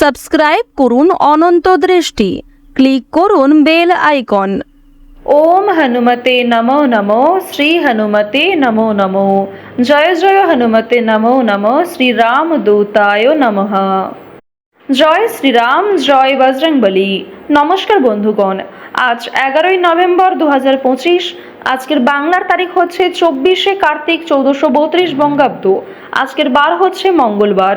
Subscribe করুন অনন্ত দৃষ্টি। Click করুন বেল আইকন। ওম হনুমতে নমো নমো, শ্রী হনুমতে নমো নমো। জয় জয় হনুমতে নমো নমো শ্রীরাম দূতায় নমঃ। জয় শ্রীরাম জয় বজরংবলী। নমস্কার বন্ধুগণ, আজ এগারোই নভেম্বর দু আজকের বাংলার তারিখ হচ্ছে চব্বিশে কার্তিক চৌদ্দশো বত্রিশ বঙ্গাব্দ। আজকের বার হচ্ছে মঙ্গলবার।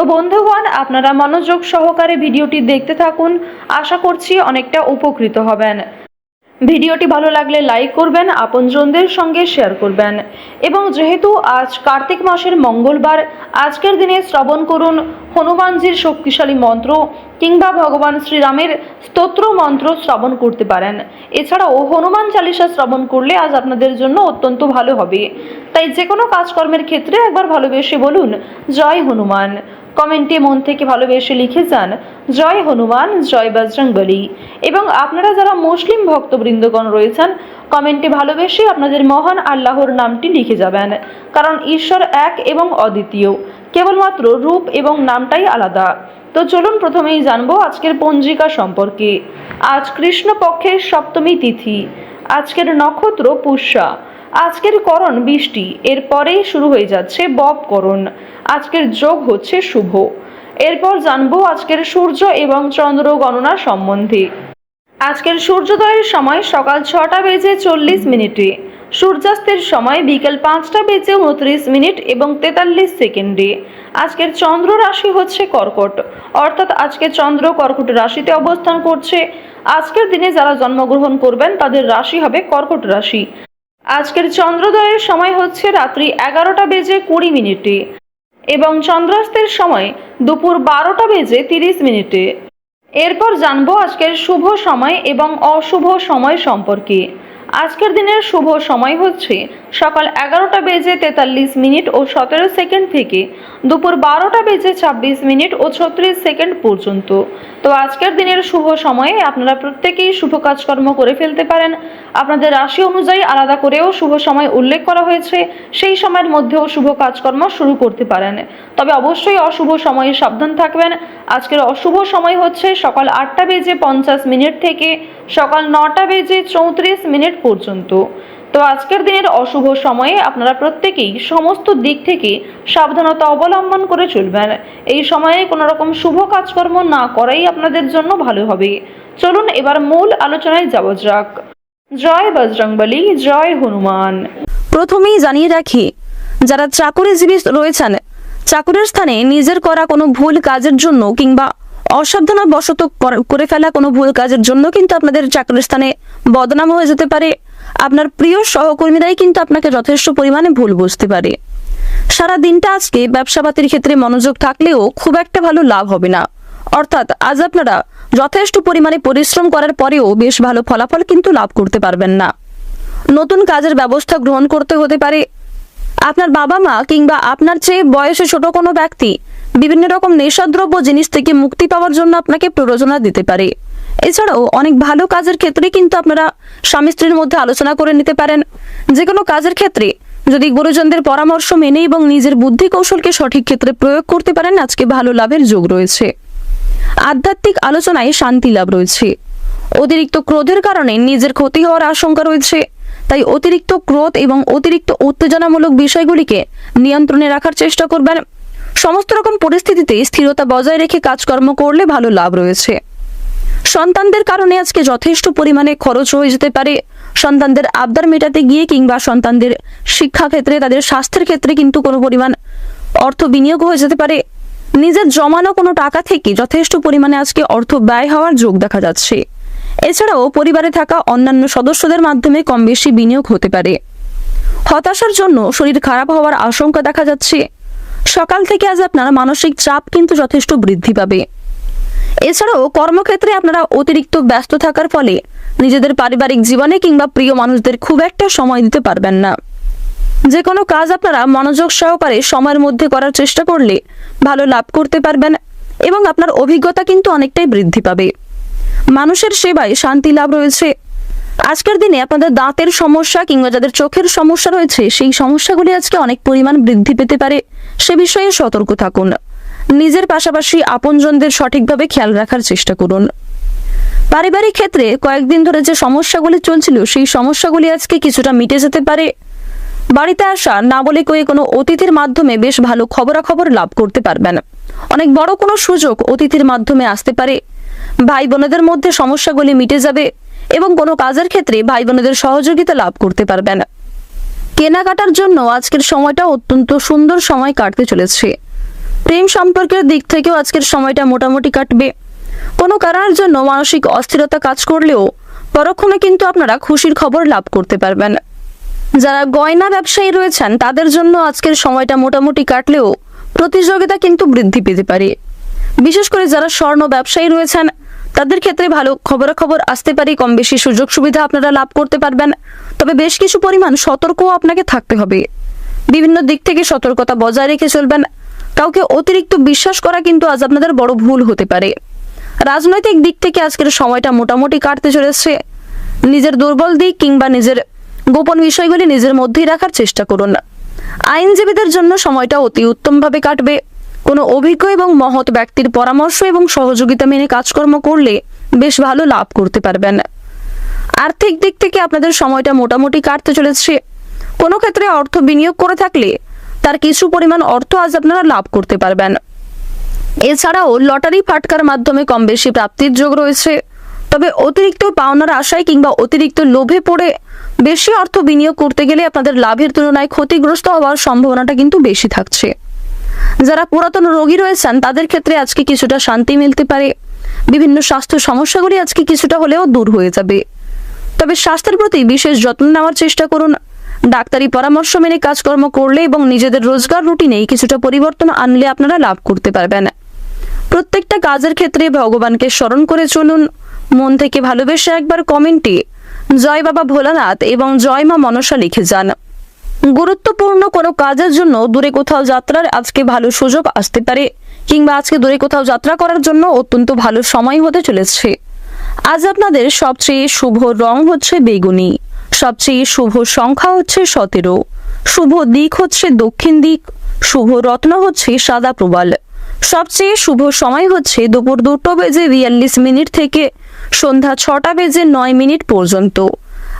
তো বন্ধুগণ, আপনারা মনোযোগ সহকারে ভিডিওটি দেখতে থাকুন। আশা করছি অনেকটা উপকৃত হবেন। ভিডিওটি ভালো লাগলে লাইক করবেন, আপনজনদের সঙ্গে শেয়ার করবেন। এবং যেহেতু আজ কার্তিক মাসের মঙ্গলবার, আজকের দিনে শ্রবণ করুন হনুমানজির শক্তিশালী মন্ত্র কিংবা ভগবান শ্রীরামের স্তোত্র মন্ত্র শ্রবণ করতে পারেন। এছাড়াও হনুমান চালিসা শ্রবণ করলে আজ আপনাদের জন্য অত্যন্ত ভালো হবে। তাই যে কোনো কাজকর্মের ক্ষেত্রে একবার ভালোবেসে বলুন, জয় হনুমান। কমেন্টে মন থেকে ভালোবেসে লিখে যান, জয় হনুমান, জয় বজরংবলী। এবং আপনারা যারা মুসলিম ভক্তবৃন্দগণ রয়েছেন, কমেন্টে ভালোবেসে আপনাদের মহান আল্লাহর নামটি লিখে যাবেন, কারণ ঈশ্বর এক এবং অদ্বিতীয়, কেবলমাত্র রূপ এবং নামটাই আলাদা। তো চলুন প্রথমেই জানব আজকের পঞ্জিকা সম্পর্কে। আজ কৃষ্ণপক্ষের সপ্তমী তিথি, আজকের নক্ষত্র পুষ্যা। আজকের করণ বৃষ্টি, এরপরেই শুরু হয়ে যাচ্ছে বব করণ। আজকের যোগ হচ্ছে শুভ। এরপর জানব আজকের সূর্য এবং চন্দ্র গণনা সম্বন্ধে। আজকের সূর্যোদয়ের সময় সকাল ছটা বেজে চল্লিশ মিনিটে, সূর্যাস্তের সময় বিকেল পাঁচটা বেজে উনত্রিশ মিনিট এবং তেতাল্লিশ সেকেন্ডে। আজকের চন্দ্র রাশি হচ্ছে কর্কট, অর্থাৎ আজকে চন্দ্র কর্কট রাশিতে অবস্থান করছে। আজকের দিনে যারা জন্মগ্রহণ করবেন, তাদের রাশি হবে কর্কট রাশি। আজকের চন্দ্রোদয়ের সময় হচ্ছে রাত্রি এগারোটা বেজে কুড়ি মিনিটে এবং চন্দ্রাস্তের সময় দুপুর বারোটা বেজে তিরিশ মিনিটে। এরপর জানব আজকের শুভ সময় এবং অশুভ সময় সম্পর্কে। আজকের দিনের শুভ সময় হচ্ছে সকাল এগারোটা বেজে তেতাল্লিশ মিনিট ও সতেরো সেকেন্ড থেকে দুপুর বারোটা বেজে ছাব্বিশ মিনিট ও ছত্রিশ সেকেন্ড পর্যন্ত। তো আজকের দিনের শুভ সময়ে আপনারা প্রত্যেকেই শুভ কাজকর্ম করে ফেলতে পারেন। আপনাদের রাশি অনুযায়ী আলাদা করেও শুভ সময় উল্লেখ করা হয়েছে। সেই সময়ের মধ্যেও শুভ কাজকর্ম শুরু করতে পারেন। তবে অবশ্যই অশুভ সময়ে সাবধান থাকবেন। আজকের অশুভ সময় হচ্ছে সকাল আটটা বেজে পঞ্চাশ মিনিট থেকে সকাল নটা বেজে চৌত্রিশ মিনিট পর্যন্ত। তো আজকের দিনের অশুভ সময়ে আপনারা প্রত্যেকেই সমস্ত দিক থেকে সাবধানতা অবলম্বন করে চলবেন। এই সময়ে কোনো রকম শুভ কাজকর্ম না করাই আপনাদের জন্য ভালো হবে। চলুন এবার মূল আলোচনায় যাওয়া যাক। জয় বজরংবলী, জয় হনুমান। প্রথমেই জানিয়ে রাখি, যারা চাকুরিজীবী রয়েছেন, চাকুরের স্থানে নিজের করা কোনো ভুল কাজের জন্য কিংবা অসাবধানবশত কর- করে ফেলা কোনো ভুল কাজের জন্য কিন্তু আপনাদের চাকরির স্থানে বদনাম হয়ে যেতে পারে। আপনার প্রিয় সহকর্মীরাই কিন্তু আপনাকে যথেষ্ট পরিমাণে ভুল বুঝতে পারে। সারা দিনটা আজকে ব্যবসাপাতির ক্ষেত্রে মনোযোগ থাকলেও খুব একটা ভালো লাভ হবে না। অর্থাৎ আজ আপনারা যথেষ্ট পরিমাণে পরিশ্রম করার পরেও বেশ ভালো ফলাফল কিন্তু লাভ করতে পারবেন না। নতুন কাজের ব্যবস্থা গ্রহণ করতে হতে পারে। আপনার বাবা মা কিংবা আপনার চেয়ে বয়সে ছোট কোনো ব্যক্তি বিভিন্ন রকম নেশাদ্রব্য জিনিস থেকে মুক্তি পাওয়ার জন্য আপনাকে প্ররোচনা দিতে পারে। এছাড়াও অনেক ভালো কাজের ক্ষেত্রে কিন্তু আপনারা স্বামী স্ত্রীর মধ্যে আলোচনা করে নিতে পারেন। যে কোনো কাজের ক্ষেত্রে যদি গুরুজনদের পরামর্শ মেনে এবং নিজের বুদ্ধি কৌশলকে সঠিক ক্ষেত্রে প্রয়োগ করতে পারেন, আজকে ভালো লাভের যোগ রয়েছে। আধ্যাত্মিক আলোচনায় শান্তি লাভ রয়েছে। অতিরিক্ত ক্রোধের কারণে নিজের ক্ষতি হওয়ার আশঙ্কা রয়েছে। তাই অতিরিক্ত ক্রোধ এবং অতিরিক্ত উত্তেজনামূলক বিষয়গুলিকে নিয়ন্ত্রণে রাখার চেষ্টা করবেন। সমস্ত রকম পরিস্থিতিতে স্থিরতা বজায় রেখে কাজকর্ম করলে ভালো লাভ রয়েছে। সন্তানদের কারণে আজকে যথেষ্ট পরিমাণে খরচ হয়ে যেতে পারে। সন্তানদের আবদার মেটাতে গিয়ে কিংবা সন্তানদের শিক্ষা ক্ষেত্রে তাদের স্বাস্থ্যের ক্ষেত্রে কিন্তু কোনো পরিমাণ অর্থ বিনিয়োগ হয়ে যেতে পারে। নিজের জমানো কোনো টাকা থেকে যথেষ্ট পরিমাণে আজকে অর্থ ব্যয় হওয়ার যোগ দেখা যাচ্ছে। এছাড়াও পরিবারে থাকা অন্যান্য সদস্যদের মাধ্যমে কম বেশি বিনিয়োগ হতে পারে। হতাশার জন্য শরীর খারাপ হওয়ার আশঙ্কা দেখা যাচ্ছে। সকাল থেকে আজ আপনার মানসিক চাপ কিন্তু যথেষ্ট বৃদ্ধি পাবে। এছাড়াও কর্মক্ষেত্রে আপনারা অতিরিক্ত ব্যস্ত থাকার ফলে নিজেদের পারিবারিক জীবনে কিংবা প্রিয় মানুষদের খুব একটা সময় দিতে পারবেন না। যে কোনো কাজ আপনারা মনোযোগ সহকারে সময়ের মধ্যে করার চেষ্টা করলে ভালো লাভ করতে পারবেন এবং আপনার অভিজ্ঞতা কিন্তু অনেকটাই বৃদ্ধি পাবে। মানুষের সেবায় শান্তি লাভ রয়েছে। আজকের দিনে আপনাদের দাঁতের সমস্যা কিংবা যাদের চোখের সমস্যা রয়েছে, সেই সমস্যাগুলি আজকে অনেক পরিমাণ বৃদ্ধি পেতে পারে। সে বিষয়ে সতর্ক থাকুন। নিজের পাশাপাশি আপনজনদের সঠিকভাবে খেয়াল রাখার চেষ্টা করুন। পারিবারিক ক্ষেত্রে কয়েকদিন ধরে যে সমস্যাগুলি চলছিল, সেই সমস্যাগুলি আজকে কিছুটা মিটে যেতে পারে। বাড়িতে আসা না বলে কয়ে কোনো অতিথির মাধ্যমে বেশ ভালো খবরাখবর লাভ করতে পারবেন। অনেক বড় কোনো সুযোগ অতিথির মাধ্যমে আসতে পারে। ভাই বোনেদের মধ্যে সমস্যাগুলি মিটে যাবে এবং কোনো কাজের ক্ষেত্রে ভাই বোনেদের সহযোগিতা লাভ করতে পারবেন। কেনাকাটার জন্য আজকের সময়টা অত্যন্ত সুন্দর সময় কাটতে চলেছে। প্রেম সম্পর্কের দিক থেকেও আজকের সময়টা মোটামুটি কাটবে। কোনো কারণের জন্য মানসিক অস্থিরতা কাজ করলেও পরক্ষণে কিন্তু আপনারা খুশির খবর লাভ করতে পারবেন। যারা গয়না ব্যবসায়ী রয়েছেন, তাদের জন্য আজকের সময়টা মোটামুটি কাটলেও প্রতিযোগিতা কিন্তু বৃদ্ধি পেতে পারে। বিশেষ করে যারা স্বর্ণ ব্যবসায়ী রয়েছেন তাদের ক্ষেত্রে ভালো খবরাখবর আসতে পারে কম বেশি সুযোগ সুবিধা আপনারা লাভ করতে পারবেন। তবে বেশ কিছু পরিমাণ সতর্কও আপনাকে থাকতে হবে। বিভিন্ন দিক থেকে সতর্কতা বজায় রেখে চলবেন। কাউকে অতিরিক্ত বিশ্বাস করা কিন্তু আজ আপনাদের বড় ভুল হতে পারে। রাজনৈতিক দিক থেকে আজকের সময়টা মোটামুটি কাটতে চলেছে। নিজের দুর্বল দিক কিংবা নিজের গোপন বিষয়গুলি নিজের মধ্যেই রাখার চেষ্টা করুন। আইনজীবীদের জন্য সময়টা অতি উত্তমভাবে কাটবে। কোনো অভিজ্ঞ এবং মহৎ ব্যক্তির পরামর্শ এবং সহযোগিতা মেনে কাজকর্ম করলে বেশ ভালো লাভ করতে পারবেন। আর্থিক দিক থেকে আপনাদের সময়টা মোটামুটি কাটতে চলেছে। কোনো ক্ষেত্রে অর্থ বিনিয়োগ করে থাকলে তার কিছু পরিমাণ অর্থ আজ আপনারা লাভ করতে পারবেন। এছাড়াও লটারি ফাটকার মাধ্যমে কম বেশি প্রাপ্তির যোগ রয়েছে। তবে অতিরিক্ত পাওনার আশায় কিংবা অতিরিক্ত লোভে পড়ে বেশি অর্থ বিনিয়োগ করতে গেলে আপনাদের লাভের তুলনায় ক্ষতিগ্রস্ত হওয়ার সম্ভাবনাটা কিন্তু বেশি থাকছে। যারা পুরাতন রোগী রয়েছেন, তাদের ক্ষেত্রে আজকে কিছুটা শান্তি মিলতে পারে। বিভিন্ন স্বাস্থ্য সমস্যাগুলি আজকে কিছুটা হলেও দূর হয়ে যাবে। তবে স্বাস্থ্যের প্রতি বিশেষ যত্ন নেওয়ার চেষ্টা করুন। ডাক্তারি পরামর্শ মেনে কাজকর্ম করলে এবং নিজেদের রোজগার রুটিনে কিছুটা পরিবর্তন আনলে আপনারা লাভ করতে পারবেন। প্রত্যেকটা কাজের ক্ষেত্রে ভগবানকে স্মরণ করে চলুন। মন থেকে ভালোবেসে একবার কমেন্টে জয় বাবা ভোলানাথ এবং জয় মা মনসা লিখে যান। গুরুত্বপূর্ণ কোনো কাজের জন্য দূরে কোথাও যাত্রার আজকে ভালো সুযোগ আসতে পারে, কিংবা আজকে দূরে কোথাও যাত্রা করার জন্য অত্যন্ত ভালো সময় হতে চলেছে। আজ আপনাদের সবচেয়ে শুভ রং হচ্ছে বেগুনি, সবচেয়ে শুভ সংখ্যা হচ্ছে সতেরো, শুভ দিক হচ্ছে দক্ষিণ দিক, শুভ রত্ন হচ্ছে সাদা প্রবাল, সবচেয়ে শুভ সময় হচ্ছে দুপুর দুটো বেজে বিয়াল্লিশ মিনিট থেকে সন্ধ্যা ছটা বেজে নয় মিনিট পর্যন্ত।